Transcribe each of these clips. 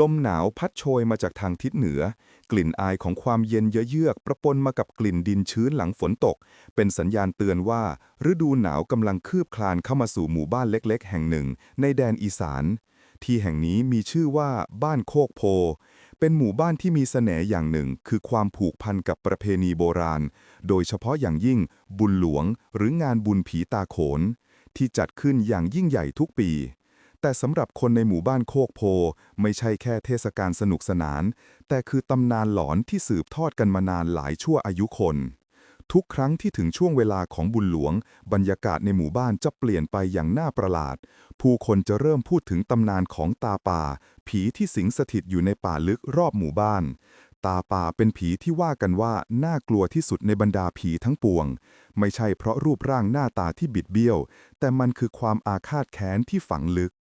ลมหนาวพัดโชยมาจากทางทิศเหนือ กลิ่นอายของความเย็นเยือกประปนมากับกลิ่นดินชื้นหลังฝนตก เป็นสัญญาณเตือนว่า ฤดูหนาวกำลังคืบคลานเข้ามาสู่หมู่บ้านเล็กๆ แห่งหนึ่ง ในแดนอีสาน ที่แห่งนี้มีชื่อว่าบ้านโคกโพ เป็นหมู่บ้านที่มีเสน่ห์อย่างหนึ่ง คือความผูกพันกับประเพณีโบราณ โดยเฉพาะอย่างยิ่ง บุญหลวง หรืองานบุญผีตาโขน ที่จัดขึ้นอย่างยิ่งใหญ่ทุกปี แต่สำหรับคนในหมู่บ้านโคกโพ ไม่ใช่แค่เทศกาลสนุกสนาน แต่คือตำนานหลอนที่สืบทอดกันมานานหลายชั่วอายุคน ทุกครั้งที่ถึงช่วงเวลาของบุญหลวง บรรยากาศในหมู่บ้านจะเปลี่ยนไปอย่างน่าประหลาด ผู้คนจะเริ่มพูดถึงตำนานของตาป่า ผีที่สิงสถิตอยู่ในป่าลึกรอบหมู่บ้านตาป่าเป็นผีที่ว่ากันว่าน่ากลัวที่สุดในบรรดาผีทั้งปวง ไม่ใช่เพราะรูปร่างหน้าตาที่บิดเบี้ยว แต่มันคือความอาฆาตแค้นที่ฝังลึก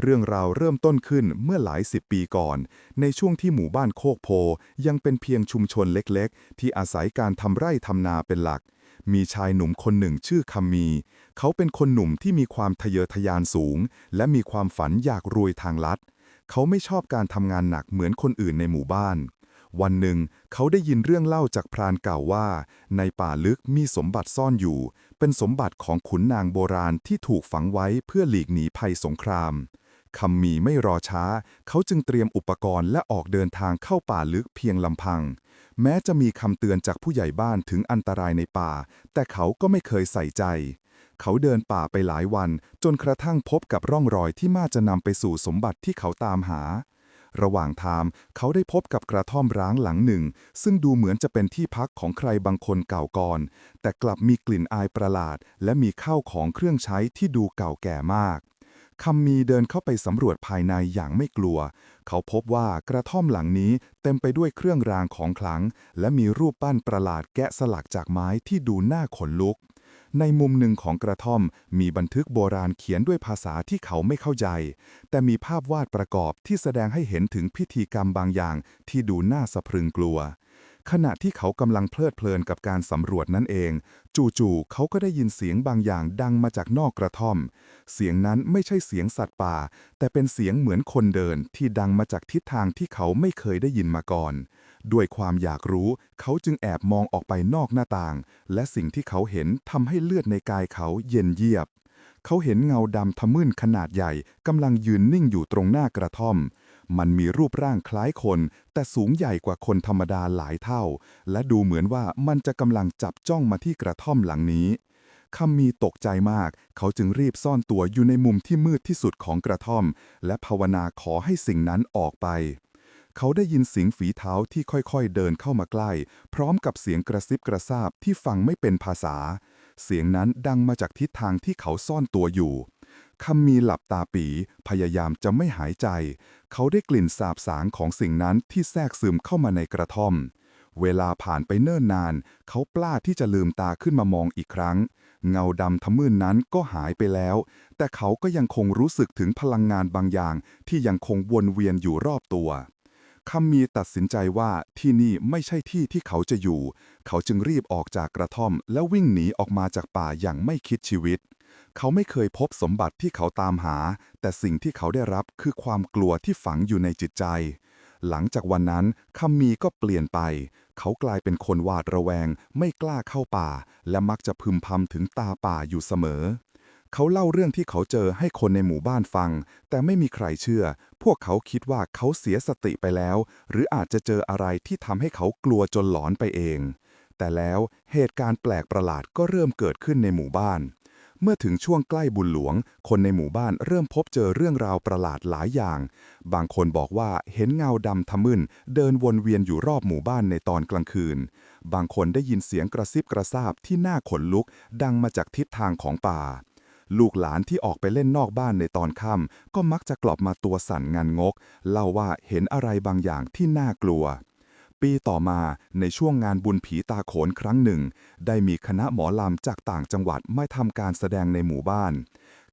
เรื่องราวเริ่มต้นขึ้นเมื่อหลายสิบปีก่อน ในช่วงที่หมู่บ้านโคกโพ ยังเป็นเพียงชุมชนเล็กๆ ที่อาศัยการทำไร่ทำนาเป็นหลัก มีชายหนุ่มคนหนึ่งชื่อคำมี เขาเป็นคนหนุ่มที่มีความทะเยอทะยานสูง และมีความฝันอยากรวยทางลัด เขาไม่ชอบการทำงานหนักเหมือนคนอื่นในหมู่บ้านวันหนึ่ง เขาได้ยินเรื่องเล่าจากพรานเก่าว่า ในป่าลึกมีสมบัติซ่อนอยู่ เป็นสมบัติของขุนนางโบราณที่ถูกฝังไว้เพื่อหลีกหนีภัยสงคราม คำมีไม่รอช้า เขาจึงเตรียมอุปกรณ์และออกเดินทางเข้าป่าลึกเพียงลำพัง แม้จะมีคำเตือนจากผู้ใหญ่บ้านถึงอันตรายในป่า แต่เขาก็ไม่เคยใส่ใจ เขาเดินป่าไปหลายวัน จนกระทั่งพบกับร่องรอยที่น่าจะนำไปสู่สมบัติที่เขาตามหา ระหว่างทางเขาได้พบกับกระท่อมร้างหลังหนึ่ง ซึ่งดูเหมือนจะเป็นที่พักของใครบางคนเก่าก่อน แต่กลับมีกลิ่นอายประหลาด และมีข้าวของเครื่องใช้ที่ดูเก่าแก่มาก คำมีเดินเข้าไปสำรวจภายในอย่างไม่กลัว เขาพบว่ากระท่อมหลังนี้เต็มไปด้วยเครื่องรางของขลัง และมีรูปปั้นประหลาดแกะสลักจากไม้ที่ดูน่าขนลุก ในมุมหนึ่งของกระท่อมมีบันทึกโบราณเขียนด้วยภาษาที่เขาไม่เข้าใจ แต่มีภาพวาดประกอบที่แสดงให้เห็นถึงพิธีกรรมบางอย่างที่ดูน่าสะพรึงกลัว ขณะที่เขากำลังเพลิดเพลินกับการสำรวจนั่นเอง จู่ๆเขาก็ได้ยินเสียงบางอย่างดังมาจากนอกกระท่อม เสียงนั้นไม่ใช่เสียงสัตว์ป่า แต่เป็นเสียงเหมือนคนเดินที่ดังมาจากทิศทางที่เขาไม่เคยได้ยินมาก่อน ด้วยความอยากรู้ เขาจึงแอบมองออกไปนอกหน้าต่าง และสิ่งที่เขาเห็นทำให้เลือดในกายเขาเย็นเยียบ เขาเห็นเงาดำทะมึนขนาดใหญ่กำลังยืนนิ่งอยู่ตรงหน้ากระท่อม มันมีรูปร่างคล้ายคน แต่สูงใหญ่กว่าคนธรรมดาหลายเท่า และดูเหมือนว่ามันจะกำลังจับจ้องมาที่กระท่อมหลังนี้คำมีตกใจมาก เขาจึงรีบซ่อนตัวอยู่ในมุมที่มืดที่สุดของกระท่อม และภาวนาขอให้สิ่งนั้นออกไป เขาได้ยินเสียงฝีเท้าที่ค่อยๆเดินเข้ามาใกล้ พร้อมกับเสียงกระซิบกระซาบที่ฟังไม่เป็นภาษา เสียงนั้นดังมาจากทิศทางที่เขาซ่อนตัวอยู่ คำมีหลับตาปี พยายามจะไม่หายใจ เขาได้กลิ่นสาบสางของสิ่งนั้นที่แทรกซึมเข้ามาในกระท่อม เวลาผ่านไปเนิ่นนาน เขากล้าที่จะลืมตาขึ้นมามองอีกครั้ง เงาดำทะมึนนั้นก็หายไปแล้ว แต่เขาก็ยังคงรู้สึกถึงพลังงานบางอย่าง ที่ยังคงวนเวียนอยู่รอบตัวคำมีตัดสินใจว่าที่นี่ไม่ใช่ที่ที่เขาจะอยู่ เขาจึงรีบออกจากกระท่อม แล้ววิ่งหนีออกมาจากป่าอย่างไม่คิดชีวิต เขาไม่เคยพบสมบัติที่เขาตามหา แต่สิ่งที่เขาได้รับคือความกลัวที่ฝังอยู่ในจิตใจ หลังจากวันนั้นคำมีก็เปลี่ยนไป เขากลายเป็นคนหวาดระแวง ไม่กล้าเข้าป่า และมักจะพึมพำถึงตาป่าอยู่เสมอ เขาเล่าเรื่องที่เขาเจอให้คนในหมู่บ้านฟัง แต่ไม่มีใครเชื่อ พวกเขาคิดว่าเขาเสียสติไปแล้ว หรืออาจจะเจออะไรที่ทำให้เขากลัวจนหลอนไปเองแต่แล้วเหตุการณ์แปลกประหลาดก็เริ่มเกิดขึ้นในหมู่บ้าน เมื่อถึงช่วงใกล้บุญหลวง คนในหมู่บ้านเริ่มพบเจอเรื่องราวประหลาดหลายอย่าง บางคนบอกว่าเห็นเงาดำทะมึนเดินวนเวียนอยู่รอบหมู่บ้านในตอนกลางคืน บางคนได้ยินเสียงกระซิบกระซาบที่น่าขนลุก ดังมาจากทิศทางของป่า ลูกหลานที่ออกไปเล่นนอกบ้านในตอนค่ำก็มักจะกลับมาตัวสั่นงันงก เล่าว่าเห็นอะไรบางอย่างที่น่ากลัว ปีต่อมาในช่วงงานบุญผีตาโขนครั้งหนึ่ง ได้มีคณะหมอลำจากต่างจังหวัดมาทำการแสดงในหมู่บ้าน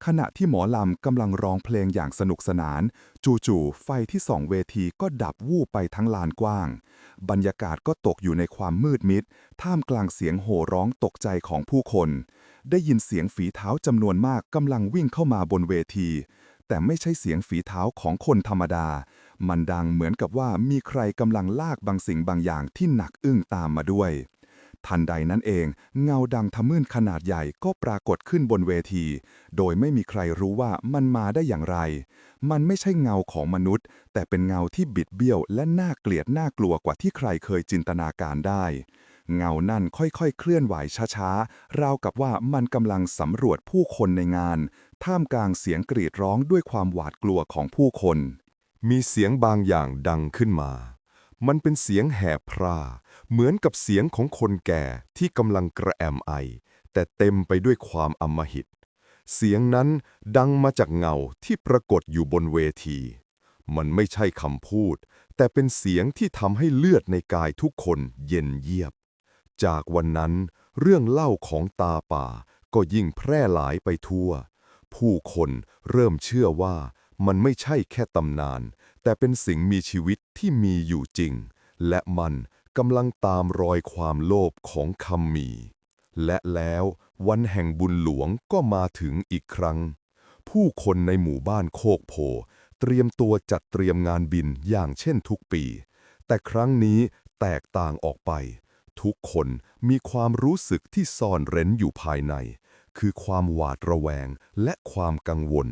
ขณะที่หมอลำกำลังร้องเพลงอย่างสนุกสนาน จู่ๆไฟที่ส่องเวทีก็ดับวูบไปทั้งลานกว้าง บรรยากาศก็ตกอยู่ในความมืดมิด ท่ามกลางเสียงโห่ร้องตกใจของผู้คน ได้ยินเสียงฝีเท้าจำนวนมากกำลังวิ่งเข้ามาบนเวที แต่ไม่ใช่เสียงฝีเท้าของคนธรรมดา มันดังเหมือนกับว่ามีใครกำลังลากบางสิ่งบางอย่างที่หนักอึ้งตามมาด้วย ทันใดนั้นเอง เงาดังทะมึนขนาดใหญ่ก็ปรากฏขึ้นบนเวที โดยไม่มีใครรู้ว่ามันมาได้อย่างไร มันไม่ใช่เงาของมนุษย์ แต่เป็นเงาที่บิดเบี้ยวและน่าเกลียดน่ากลัวกว่าที่ใครเคยจินตนาการได้เงานั่นค่อยๆ เคลื่อนไหวช้าๆ ราวกับว่ามันกำลังสำรวจผู้คนในงาน ท่ามกลางเสียงกรีดร้องด้วยความหวาดกลัวของผู้คน มีเสียงบางอย่างดังขึ้นมา มันเป็นเสียงแหบพร่า เหมือนกับเสียงของคนแก่ที่กำลังกระแอมไอ แต่เต็มไปด้วยความอำมหิต เสียงนั้นดังมาจากเงาที่ปรากฏอยู่บนเวที มันไม่ใช่คำพูด แต่เป็นเสียงที่ทำให้เลือดในกายทุกคนเย็นเยียบ จากวันนั้นเรื่องเล่าของตาป่าก็ยิ่งแพร่หลายไปทั่ว ผู้คนเริ่มเชื่อว่า มันไม่ใช่แค่ตำนาน แต่เป็นสิ่งมีชีวิตที่มีอยู่จริง และมันกำลังตามรอยความโลภของคำมี และแล้ววันแห่งบุญหลวงก็มาถึงอีกครั้ง ผู้คนในหมู่บ้านโคกโพ เตรียมตัวจัดเตรียมงานบินอย่างเช่นทุกปี แต่ครั้งนี้แตกต่างออกไป ทุกคนมีความรู้สึกที่ซ่อนเร้นอยู่ภายใน คือความหวาดระแวงและความกังวล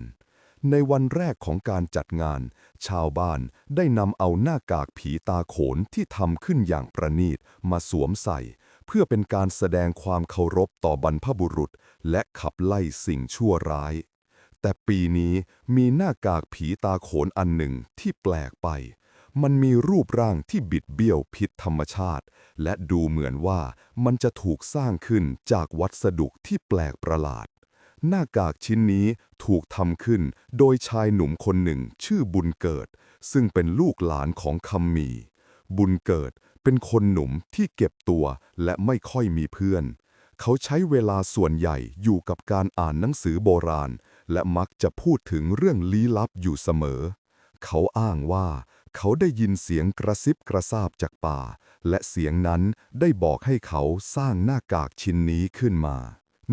ในวันแรกของการจัดงาน ชาวบ้านได้นำเอาหน้ากากผีตาโขนที่ทำขึ้นอย่างประณีตมาสวมใส่ เพื่อเป็นการแสดงความเคารพต่อบรรพบุรุษ และขับไล่สิ่งชั่วร้าย แต่ปีนี้มีหน้ากากผีตาโขนอันหนึ่งที่แปลกไป มันมีรูปร่างที่บิดเบี้ยวผิดธรรมชาติ และดูเหมือนว่ามันจะถูกสร้างขึ้นจากวัสดุที่แปลกประหลาด หน้ากากชิ้นนี้ถูกทำขึ้นโดยชายหนุ่มคนหนึ่งชื่อบุญเกิด ซึ่งเป็นลูกหลานของคำมี บุญเกิดเป็นคนหนุ่มที่เก็บตัวและไม่ค่อยมีเพื่อน เขาใช้เวลาส่วนใหญ่อยู่กับการอ่านหนังสือโบราณ และมักจะพูดถึงเรื่องลี้ลับอยู่เสมอ เขาอ้างว่าเขาได้ยินเสียงกระซิบกระซาบจากป่า และเสียงนั้นได้บอกให้เขาสร้างหน้ากากชิ้นนี้ขึ้นมา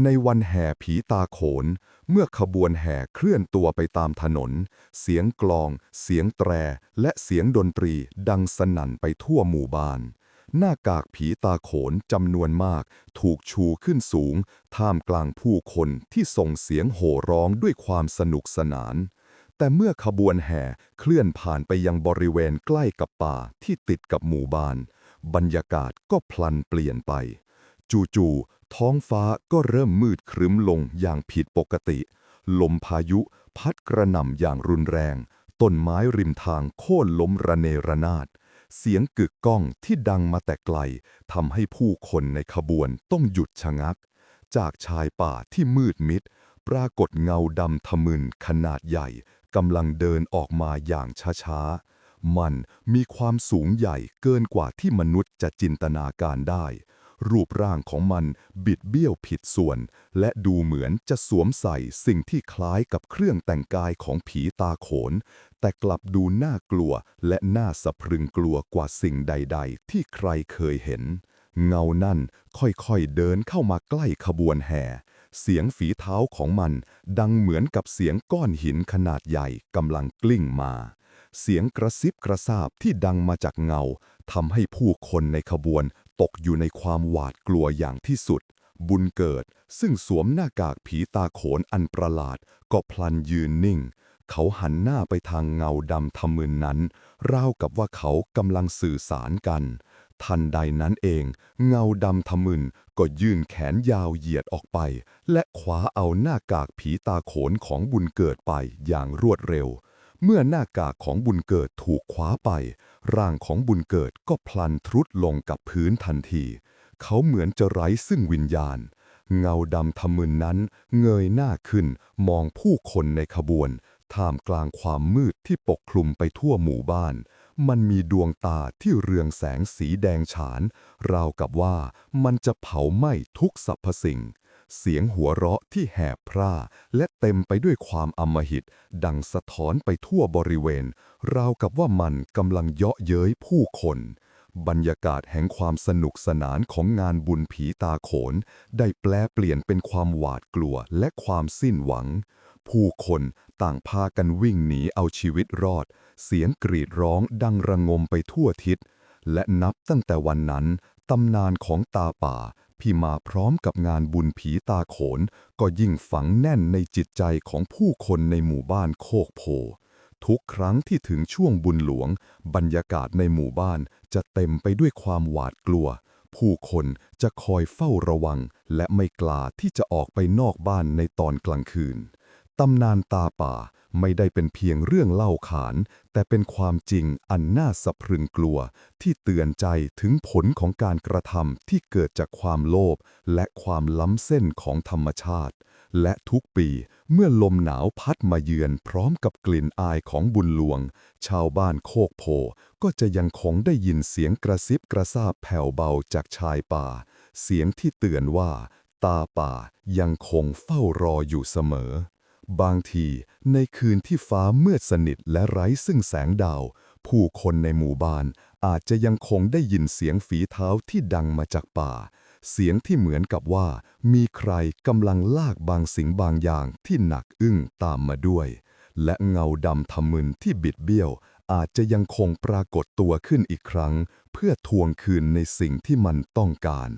ในวันแห่ผีตาโขน เมื่อขบวนแห่เคลื่อนตัวไปตามถนน เสียงกลอง เสียงแตร และเสียงดนตรีดังสนั่นไปทั่วหมู่บ้าน หน้ากากผีตาโขนจำนวนมาก ถูกชูขึ้นสูง ท่ามกลางผู้คนที่ส่งเสียงโห่ร้องด้วยความสนุกสนาน แต่เมื่อขบวนแห่เคลื่อนผ่านไปยังบริเวณใกล้กับป่าที่ติดกับหมู่บ้าน บรรยากาศก็พลันเปลี่ยนไป จู่ๆ ท้องฟ้าก็เริ่มมืดครึ้มลงอย่างผิดปกติ ลมพายุพัดกระหน่ำอย่างรุนแรง ต้นไม้ริมทางโค่นล้มระเนระนาด เสียงกึกก้องที่ดังมาแต่ไกลทำให้ผู้คนในขบวนต้องหยุดชะงัก จากชายป่าที่มืดมิด ปรากฏเงาดำทะมึนขนาดใหญ่กำลังเดินออกมาอย่างช้าๆ มันมีความสูงใหญ่เกินกว่าที่มนุษย์จะจินตนาการได้ รูปร่างของมันบิดเบี้ยวผิดส่วน และดูเหมือนจะสวมใส่สิ่งที่คล้ายกับเครื่องแต่งกายของผีตาโขน แต่กลับดูน่ากลัวและน่าสะพรึงกลัวกว่าสิ่งใด ๆ ที่ใครเคยเห็น เงานั่นค่อยๆเดินเข้ามาใกล้ขบวนแห่เสียงฝีเท้าของมันดังเหมือนกับเสียงก้อนหินขนาดใหญ่กำลังกลิ้งมา เสียงกระซิบกระซาบที่ดังมาจากเงาทำให้ผู้คนในขบวน ตกอยู่ในความหวาดกลัวอย่างที่สุด บุญเกิด ซึ่งสวมหน้ากากผีตาโขนอันประหลาด ก็พลันยืนนิ่ง เขาหันหน้าไปทางเงาดำทะมึนนั้น ราวกับว่าเขากำลังสื่อสารกัน ทันใดนั้นเอง เงาดำทะมึนก็ยื่นแขนยาวเหยียดออกไป และคว้าเอาหน้ากากผีตาโขนของบุญเกิดไปอย่างรวดเร็ว เมื่อหน้ากากของบุญเกิดถูกคว้าไป ร่างของบุญเกิดก็พลันทรุดลงกับพื้นทันที เขาเหมือนจะไร้ซึ่งวิญญาณ เงาดำทะมึนนั้นเงยหน้าขึ้นมองผู้คนในขบวน ท่ามกลางความมืดที่ปกคลุมไปทั่วหมู่บ้าน มันมีดวงตาที่เรืองแสงสีแดงฉาน ราวกับว่ามันจะเผาไหม้ทุกสรรพสิ่ง เสียงหัวเราะที่แหบพร่า และเต็มไปด้วยความอำมหิต ดังสะท้อนไปทั่วบริเวณ ราวกับว่ามันกำลังเยาะเย้ยผู้คน บรรยากาศแห่งความสนุกสนานของงานบุญผีตาโขน ได้แปลเปลี่ยนเป็นความหวาดกลัวและความสิ้นหวัง ผู้คนต่างพากันวิ่งหนีเอาชีวิตรอด เสียงกรีดร้องดังระงมไปทั่วทิศ และนับตั้งแต่วันนั้นตำนานของตาป่า ที่มาพร้อมกับงานบุญผีตาโขน ก็ยิ่งฝังแน่นในจิตใจของผู้คนในหมู่บ้านโคกโพ ทุกครั้งที่ถึงช่วงบุญหลวง บรรยากาศในหมู่บ้านจะเต็มไปด้วยความหวาดกลัว ผู้คนจะคอยเฝ้าระวัง และไม่กล้าที่จะออกไปนอกบ้านในตอนกลางคืน ตำนานตาป่าไม่ได้เป็นเพียงเรื่องเล่าขาน แต่เป็นความจริงอันน่าสะพรึงกลัว ที่เตือนใจถึงผลของการกระทำที่เกิดจากความโลภและความล้ำเส้นของธรรมชาติ และทุกปีเมื่อลมหนาวพัดมาเยือนพร้อมกับกลิ่นอายของบุญหลวง ชาวบ้านโคกโพก็จะยังคงได้ยินเสียงกระซิบกระซาบแผ่วเบาจากชายป่า เสียงที่เตือนว่า ตาป่ายังคงเฝ้ารออยู่เสมอ บางทีในคืนที่ฟ้ามืดสนิทและไร้ซึ่งแสงดาว ผู้คนในหมู่บ้านอาจจะยังคงได้ยินเสียงฝีเท้าที่ดังมาจากป่า เสียงที่เหมือนกับว่า มีใครกำลังลากบางสิ่งบางอย่างที่หนักอึ้งตามมาด้วย และเงาดำทำมึนที่บิดเบี้ยว อาจจะยังคงปรากฏตัวขึ้นอีกครั้ง เพื่อทวงคืนในสิ่งที่มันต้องการ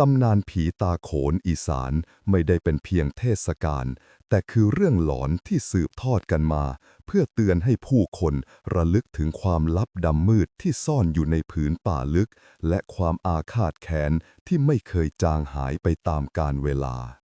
ตำนานผีตาโขนอีสานไม่ได้เป็นเพียงเทศกาลแต่คือเรื่องหลอนที่สืบทอดกันมา เพื่อเตือนให้ผู้คนระลึกถึงความลับดำมืดที่ซ่อนอยู่ในผืนป่าลึก และความอาฆาตแค้นที่ไม่เคยจางหายไปตามกาลเวลา